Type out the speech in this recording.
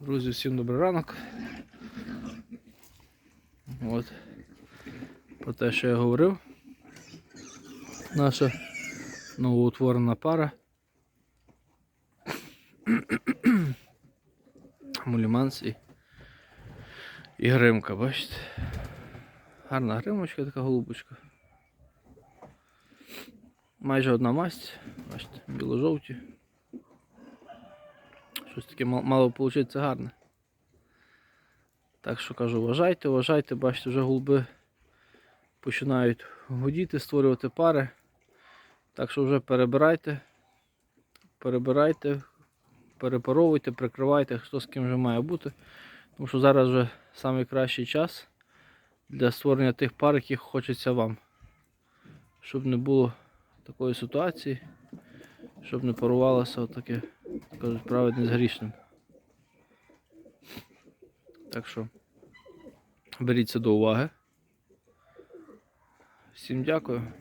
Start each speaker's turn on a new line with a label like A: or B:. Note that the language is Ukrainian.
A: Друзі, всім добрий ранок. От. Про те, що я говорив. Наша новоутворена пара. Муліманс і, і гримка, бачите? Гарна гримочка, така голубочка. Майже одна масть, бачите, біло-жовті. Щось таке мало вийти гарне. Так що кажу, вважайте, вважайте, бачите, вже голуби починають гудіти, створювати пари. Так що вже перебирайте, перебирайте, перепаровуйте, прикривайте, хто з ким вже має бути. Тому що зараз вже найкращий час для створення тих пар, яких хочеться вам. Щоб не було такої ситуації, щоб не парувалося отаке, кажуть, праведний з грішним. Так що беріть це до уваги. Всім дякую.